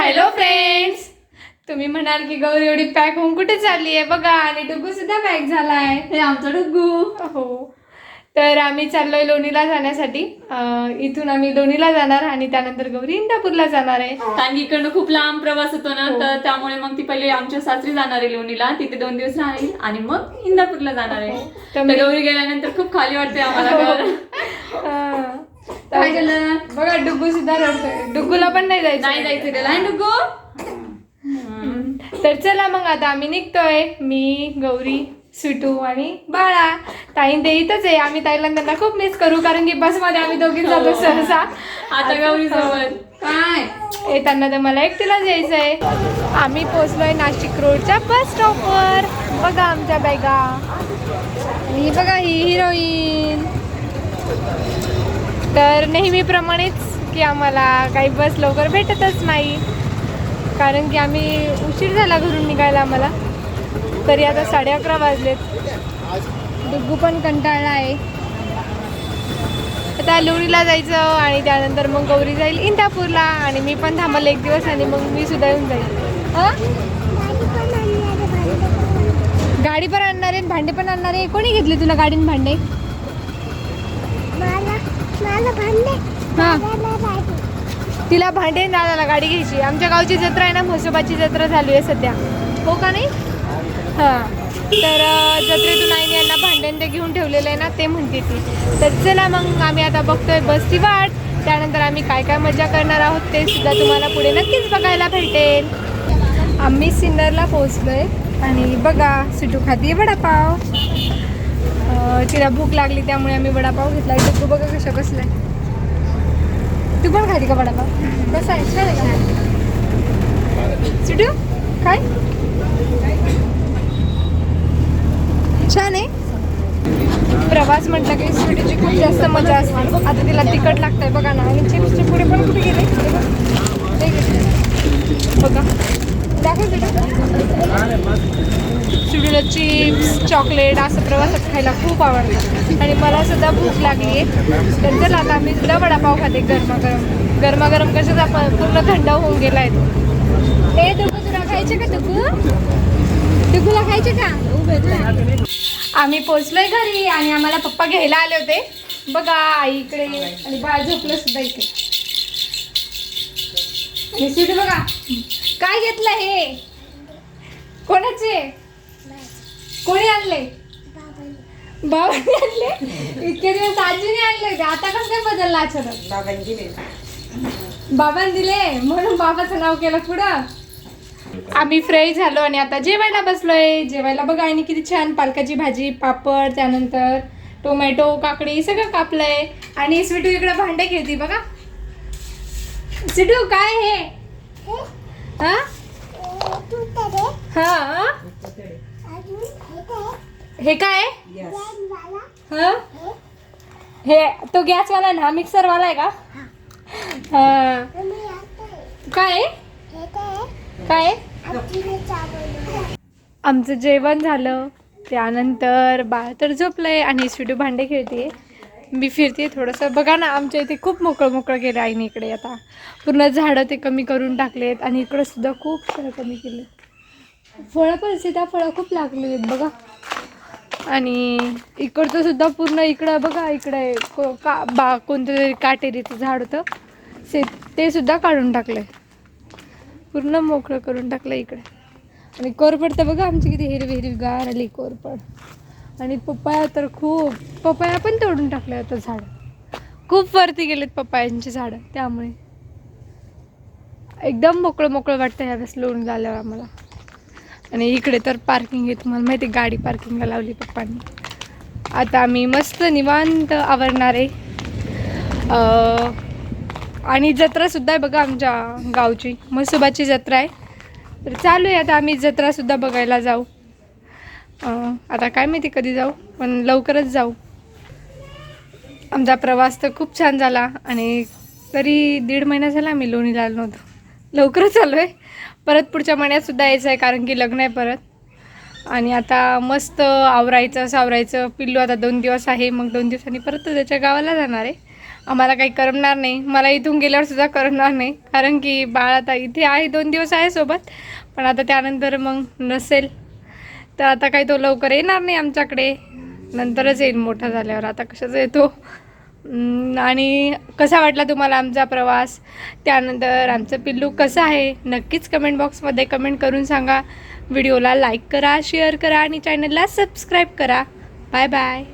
Hello friends तुम्ही म्हणाल की गौरी एवढी पॅक होऊन कुठे चालली आहे? बघा आणि डुग्गू सुद्धा पॅक झालाय. हे आमचं डुग्गू हो. तर आम्ही चाललोय लोणीला जाण्यासाठी. इथून आम्ही लोणीला जाणार आणि त्यानंतर गौरी इंदापूरला जाणार आहे. कारण की इकडनं खूप लांब प्रवास होतो ना हो. तर त्यामुळे मग ती पहिले आमच्या सासरी जाणार आहे लोणीला. तिथे दोन दिवस राहील आणि मग इंदापूरला जाणार आहे. तर तर गौरी गेल्यानंतर खूप खाली वाटते आम्हाला हो. बघा डुग्गू सुद्धा रडतोय. डुग्गूला पण नाही जायचं नाही जायचं त्याला. आहे डुग्गू? हम्म. तर चला मग आता आम्ही निघतोय. मी गौरी सुटू आणि बाळा. ताईन ते इथंच आहे. आम्ही ताईला त्यांना खूप मिस करू कारण की बसमध्ये आम्ही दोघी जातो सहसा. आता गौरी सोबत. काय? येताना तर मला एकटीलाच यायचं आहे आम्ही पोचलोय नाशिक रोडच्या बस स्टॉपवर बघा आमच्या बॅगा. ही बघा ही हिरोईन तर नेहमीप्रमाणेच की आम्हाला काही बस लवकर भेटतच नाही. कारण की आम्ही उशीर झाला घरून निघायला आम्हाला. तरी आता साडे अकरा वाजलेत. डुग्गू पण कंटाळला आहे. आता लोणीला जायचं आणि त्यानंतर मग गौरी जाईल इंदापूरला आणि मी पण थांबल एक दिवस आणि मग मी सुद्धा येऊन जाईल. गाडी पण आणणार आहे भांडे पण आणणार. आहे कोणी घेतले तुला गाडीन भांडे? हा. तिला भांडे दादाला गाडी घ्यायची. आमच्या गावची जत्रा आहे ना म्हसोबाची जत्रा चालू आहे सध्या. हो का नाही? हां. तर जत्रेतून आईने यांना भांड्यान ते घेऊन ठेवलेलं आहे ना ते म्हणते ती. तर चला मग आम्ही आता बघतोय बसची वाट. त्यानंतर आम्ही काय काय मजा करणार आहोत ते सुद्धा तुम्हाला पुढे नक्कीच बघायला भेटेल. आम्ही सिन्नरला पोहोचलोय. आणि बघा सुटू खाती वडापाव. तिला भूक लागली त्यामुळे आम्ही वडापाव घेतला. तू बघा कशा कसलाय तू पण खाली का वडापाव? कसा आहे? छान आहे का? काय छान आहे. प्रवास म्हटलं की स्वीटीची खूप जास्त मजा असते. आता तिला तिखट लागतंय बघा ना. आणि चिप्सचे पुढे पण कुठे गेले? बघा. हे चिप्स चॉकलेट असं प्रवासात खायला खूप आवडतं. आणि मला सुद्धा भूक लागली आहे. तर चला आता आम्ही सुद्धा वडापाव खाते गरमागरम. गरमागरम कशाचा आपण पूर्ण थंड होऊन गेला आहे तो ए तुकू तुला खायचे का तुकू? तुकूला खायचे का? आम्ही पोचलोय घरी आणि आम्हाला पप्पा घ्यायला आले होते. बघा आई इकडे. आणि बाळ झोपलं सुद्धा इकडे सीट बघा. काय घेतलं हे? कोणाचे? कोणी आणले? बाबांनी आणले? इतके दिवस आजीने आणले होते. आता कसं काय बदलला अचानक? बाबांनी दिले. म्हणून बाबाचं नाव केलं पुढं. आम्ही फ्रेश झालो आणि आता जेवायला बसलोय. जेवायला बघा आणि किती छान पालकाची भाजी पापड त्यानंतर टोमॅटो काकडी सगळं कापलंय. आणि स्वीटू इकडे भांडे खेळती बघा. सिटू काय हे? हा? हा? हे काय? हा? हे तो गॅसवाला ना मिक्सरवाला आहे का? हा. काय? काय? आमचं जेवण झालं. त्यानंतर बाळ तर झोपलंय आणि स्वीटू भांडे खेळते मी फिरते थोडंसं. बघा ना आमच्या इथे खूप मोकळं मोकळं केलं आईने इकडे आता. पूर्ण झाडं ते कमी करून टाकलेत आणि इकडं सुद्धा खूप सारं कमी केले फळं पण सीताफळं खूप लागली आहेत बघा. आणि इकडचं सुद्धा पूर्ण इकडं बघा इकडे को- का बा कोणतं तरी काटेरीचं झाड होतं. से ते सुद्धा काढून टाकलंय. पूर्ण मोकळं करून टाकलं इकडे. आणि कोरपड तर बघा आमची किती हिरवी हिरवी गार आली कोरपड. आणि पप्पाया तर खूप पप्पाया पण तोडून टाकले आता झाड. खूप वरती गेलेत पप्पायांची झाडं त्यामुळे. एकदम मोकळं मोकळं वाटतं ह्यावेळेस लोण झाल्यावर आम्हाला. आणि इकडे तर पार्किंग आहे तुम्हाला माहिती आहे, गाडी पार्किंगला लावली पप्पांनी. आता आम्ही मस्त निवांत आवरणार आहे. आणि जत्रासुद्धा आहे बघा आमच्या गावची म्हसोबाची जत्रा आहे. तर चालू आहे आता आम्ही जत्रासुद्धा बघायला जाऊ. आता काय माहिती कधी जाऊ पण लवकरच जाऊ. आमचा प्रवास तर खूप छान झाला आणि तरी दीड महिना झाला आम्ही लोणीला आलो नव्हतो. लवकरच आलो आहे. परत पुढच्या महिन्यातसुद्धा यायचं आहे कारण की लग्न आहे परत. आणि आता मस्त आवरायचं सावरायचं. पिल्लू आता दोन दिवस आहे मग दोन दिवसांनी परत त्याच्या गावाला जाणार आहे. आम्हाला काही करमणार नाही. मला इथून गेल्यावर सुद्धा करमणार नाही. कारण की बाळ आता इथे आहे दोन दिवस आहे सोबत. पण आता त्यानंतर मग नसेल. तर आता काही तो लवकर येणार नाही आमच्याकडे. नंतरच येईल मोठा झाल्यावर. आता कशाचा येतो? आणि कसा वाटला तुम्हाला आमचा प्रवास? त्यानंतर आमचं पिल्लू कसं आहे? नक्कीच कमेंट बॉक्समध्ये कमेंट करून सांगा. व्हिडिओला लाईक करा शेअर करा आणि चॅनलला सबस्क्राईब करा. Bye bye